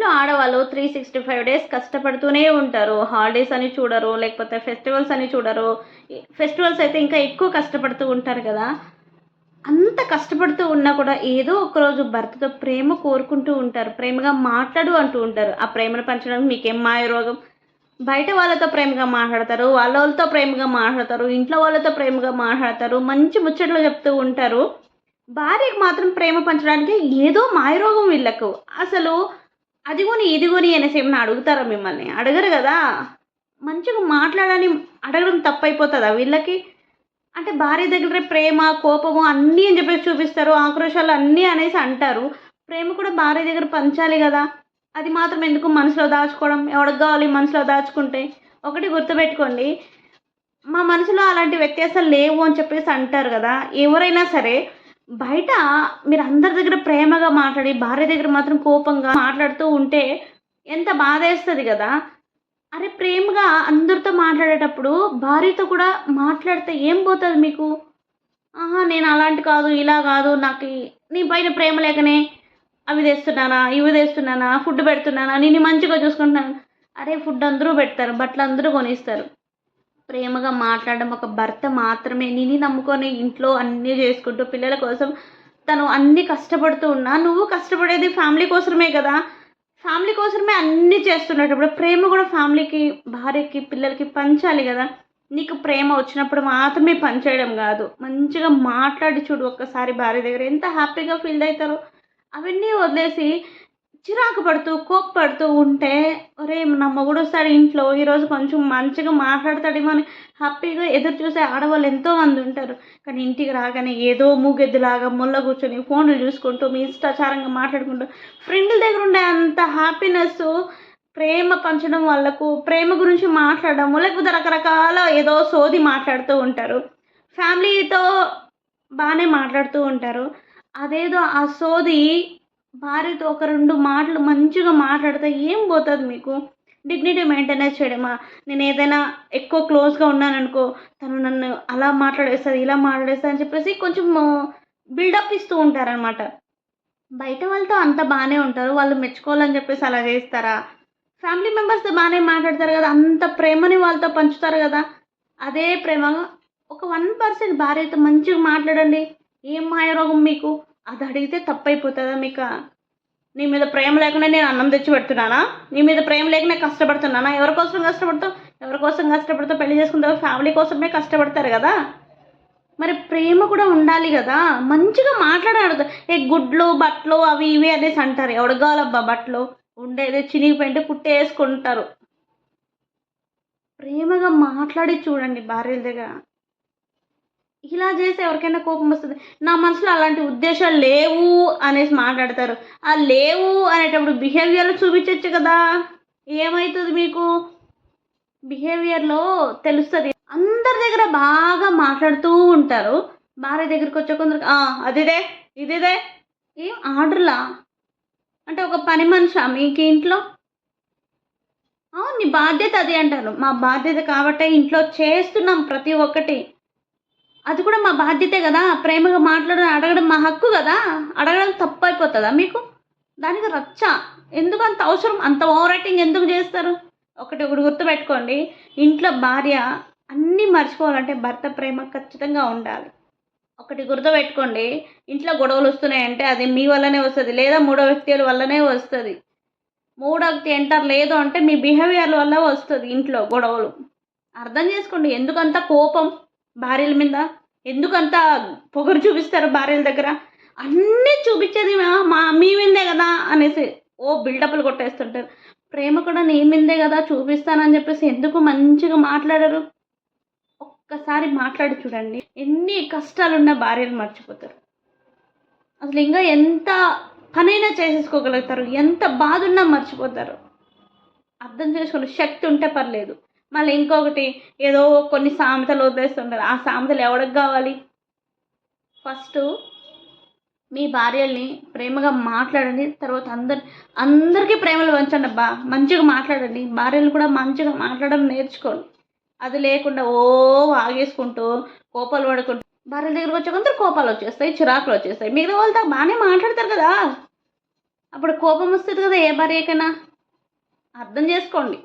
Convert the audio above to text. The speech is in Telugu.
ఇంట్లో ఆడవాళ్ళు త్రీ సిక్స్టీ ఫైవ్ డేస్ కష్టపడుతూనే ఉంటారు. హాలిడేస్ అని చూడరు లేకపోతే ఫెస్టివల్స్ అని చూడరు. ఫెస్టివల్స్ అయితే ఇంకా ఎక్కువ కష్టపడుతూ ఉంటారు కదా. అంత కష్టపడుతూ ఉన్నా కూడా ఏదో ఒకరోజు భర్తతో ప్రేమ కోరుకుంటూ ఉంటారు. ప్రేమగా మాట్లాడు అంటూ ఉంటారు. ఆ ప్రేమను పంచడం మీకేం మాయ రోగం? బయట వాళ్ళతో ప్రేమగా మాట్లాడతారు వాళ్ళ వాళ్ళతో ప్రేమగా మాట్లాడతారు ఇంట్లో వాళ్ళతో ప్రేమగా మాట్లాడతారు మంచి ముచ్చట్లు చెప్తూ ఉంటారు. భార్యకు మాత్రం ప్రేమ పంచడానికి ఏదో మాయరోగం వీళ్ళకు. అసలు అదిగోని ఇదిగోని అనేసి ఏమైనా అడుగుతారా మిమ్మల్ని? అడగరు కదా. మంచిగా మాట్లాడని అడగడం తప్పైపోతుందా వీళ్ళకి? అంటే భార్య దగ్గర ప్రేమ కోపము అన్నీ అని చెప్పేసి చూపిస్తారు. ఆక్రోశాలు అన్నీ అనేసి అంటారు. ప్రేమ కూడా భార్య దగ్గర పంచాలి కదా. అది మాత్రం ఎందుకు మనసులో దాచుకోవడం? ఎవరికి కావాలి మనసులో దాచుకుంటే? ఒకటి గుర్తుపెట్టుకోండి. మా మనసులో అలాంటి వ్యత్యాసాలు లేవు అని చెప్పేసి అంటారు కదా. ఎవరైనా సరే బయట మీరు అందరి దగ్గర ప్రేమగా మాట్లాడి భార్య దగ్గర మాత్రం కోపంగా మాట్లాడుతూ ఉంటే ఎంత బాధ వేస్తుంది కదా. అరే ప్రేమగా అందరితో మాట్లాడేటప్పుడు భార్యతో కూడా మాట్లాడితే ఏం పోతుంది మీకు? ఆహా నేను అలాంటి కాదు ఇలా కాదు నాకు నీ పైన ప్రేమ లేకనే అవి తెస్తున్నానా ఇవి తెస్తున్నానా ఫుడ్ పెడుతున్నానా నేను మంచిగా చూసుకుంటున్నాను. అరే ఫుడ్ అందరూ పెడతారు బట్టలు అందరూ కొనిస్తారు. ప్రేమగా మాట్లాడడం ఒక భర్త మాత్రమే. నిన్ను నమ్ముకొని ఇంట్లో అన్నీ చేసుకుంటూ పిల్లల కోసం తను అన్ని కష్టపడుతూ ఉన్నా నువ్వు కష్టపడేది ఫ్యామిలీ కోసమే కదా. ఫ్యామిలీ కోసమే అన్నీ చేస్తున్నప్పుడు ప్రేమ కూడా ఫ్యామిలీకి భార్యకి పిల్లలకి పంచాలి కదా. నీకు ప్రేమ వచ్చినప్పుడు మాత్రమే పంచేయడం కాదు. మంచిగా మాట్లాడి చూడు ఒక్కసారి భార్య దగ్గర. ఎంత హ్యాపీగా ఫీల్ అవుతారో. అవన్నీ వదిలేసి చిరాకు పడుతూ కోప్పడుతూ ఉంటే ఒరే నా మొగుడు వస్తాడు ఇంట్లో ఈరోజు కొంచెం మంచిగా మాట్లాడతాడేమో అని హ్యాపీగా ఎదురు చూసే ఆడవాళ్ళు ఎంతో మంది ఉంటారు. కానీ ఇంటికి రాగానే ఏదో మూగెద్దులాగా ముళ్ళ కూర్చొని ఫోన్లు చూసుకుంటూ మీ ఇష్టాచారంగా మాట్లాడుకుంటూ ఫ్రెండ్ల దగ్గర ఉండే అంత హ్యాపీనెస్ ప్రేమ పంచడం వాళ్ళకు ప్రేమ గురించి మాట్లాడడం లేకపోతే రకరకాల ఏదో సోది మాట్లాడుతూ ఉంటారు. ఫ్యామిలీతో బాగానే మాట్లాడుతూ ఉంటారు. అదేదో ఆ సోది భార్యతో ఒక రెండు మాటలు మంచిగా మాట్లాడితే ఏం పోతుంది మీకు? డిగ్నిటీ మెయింటెనెన్స్ చేయడమా? నేను ఏదైనా ఎక్కువ క్లోజ్గా ఉన్నాననుకో తను నన్ను అలా మాట్లాడేస్తుంది ఇలా మాట్లాడేస్తుంది అని చెప్పేసి కొంచెం బిల్డప్ ఇస్తూ ఉంటారనమాట బయట వాళ్ళతో అంత బాగానే ఉంటారు. వాళ్ళు మెచ్చుకోవాలని చెప్పేసి అలా చేస్తారా? ఫ్యామిలీ మెంబర్స్తో బాగానే మాట్లాడతారు కదా? అంత ప్రేమని వాళ్ళతో పంచుతారు కదా? అదే ప్రేమ ఒక వన్ పర్సెంట్ భార్యతో మంచిగా మాట్లాడండి. ఏం మాయరోగం మీకు? అది అడిగితే తప్పైపోతుందా మీకు? నీ మీద ప్రేమ లేకుండా నేను అన్నం తెచ్చి పెడుతున్నానా? నీ మీద ప్రేమ లేకుండా కష్టపడుతున్నానా? ఎవరి కోసం కష్టపడతావు? ఎవరి కోసం కష్టపడతావు? పెళ్ళి చేసుకుంటావు? ఫ్యామిలీ కోసమే కష్టపడతారు కదా? మరి ప్రేమ కూడా ఉండాలి కదా? మంచిగా మాట్లాడాడు ఏ గుడ్లు బట్టలు అవి ఇవి అనేసి అంటారు. ఎవడగాలబ్బా బట్టలు. ఉండేదే చినిగిపోయింటే కుట్టేసుకుంటారు. ప్రేమగా మాట్లాడి చూడండి భార్యల దగ్గర. ఇలా చేస్తే ఎవరికైనా కోపం వస్తుంది. నా మనసులో అలాంటి ఉద్దేశాలు లేవు అనేసి మాట్లాడతారు. ఆ లేవు అనేటప్పుడు బిహేవియర్లో చూపించవచ్చు కదా. ఏమవుతుంది మీకు? బిహేవియర్లో తెలుస్తుంది. అందరి దగ్గర బాగా మాట్లాడుతూ ఉంటారు. భార్య దగ్గరికి వచ్చే కొందరు అదిదే ఇదిదే ఏం ఆర్డర్లా? అంటే ఒక పని మనిషా మీకు ఇంట్లో? అవును నీ బాధ్యత అది అంటారు. మా బాధ్యత కాబట్టే ఇంట్లో చేస్తున్నాం ప్రతి ఒక్కటి. అది కూడా మా బాధ్యతే కదా. ప్రేమగా మాట్లాడడం అడగడం మా హక్కు కదా. అడగడం తప్పు అయిపోతుందా మీకు? దానికి రచ్చ. ఎందుకు అంత అవసరం? అంత ఓవర్ యాక్టింగ్ ఎందుకు చేస్తారు? ఒకటి ఒకటి గుర్తుపెట్టుకోండి. ఇంట్లో భార్య అన్నీ మర్చిపోవాలంటే భర్త ప్రేమ ఖచ్చితంగా ఉండాలి. ఒకటి గుర్తుపెట్టుకోండి. ఇంట్లో గొడవలు వస్తున్నాయంటే అది మీ వల్లనే వస్తుంది లేదా మూడో వ్యక్తుల వల్లనే వస్తుంది. మూడో వ్యక్తి ఎంటర్ లేదు అంటే మీ బిహేవియర్ వల్ల వస్తుంది ఇంట్లో గొడవలు. అర్థం చేసుకోండి. ఎందుకంత కోపం? భార్యల మీద? ఎందుకంత పొగరు చూపిస్తారు భార్యల దగ్గర? అన్నీ చూపించేది మా- మా మీ విందే కదా అనేసి ఓ బిల్డప్లు కొట్టేస్తుంటారు. ప్రేమ కూడా నీ మీదే కదా చూపిస్తానని చెప్పేసి ఎందుకు మంచిగా మాట్లాడరు? ఒక్కసారి మాట్లాడి చూడండి. ఎన్ని కష్టాలున్న భార్యలు మర్చిపోతారు. అసలు ఇంకా ఎంత పనైనా చేసేసుకోగలుగుతారు. ఎంత బాధ ఉన్నా మర్చిపోతారు. అర్థం చేసుకునే శక్తి ఉంటే పర్లేదు. మళ్ళీ ఇంకొకటి ఏదో కొన్ని సామెతలు వదిలేస్తుంటారు. ఆ సామెతలు ఎవరికి కావాలి? ఫస్ట్ మీ భార్యల్ని ప్రేమగా మాట్లాడండి. తర్వాత అందరి అందరికీ ప్రేమలు పంచండి అబ్బా. మంచిగా మాట్లాడండి. భార్యలు కూడా మంచిగా మాట్లాడడం నేర్చుకోండి. అది లేకుండా ఓ ఆగేసుకుంటూ కోపాలు పడుకుంటూ. భార్యల దగ్గరకు వచ్చే కొందరు కోపాలు వచ్చేస్తాయి చిరాకులు వచ్చేస్తాయి. మిగతా వాళ్ళతో బాగానే మాట్లాడతారు కదా. అప్పుడు కోపం వస్తుంది కదా ఏ భార్యకైనా. అర్థం చేసుకోండి.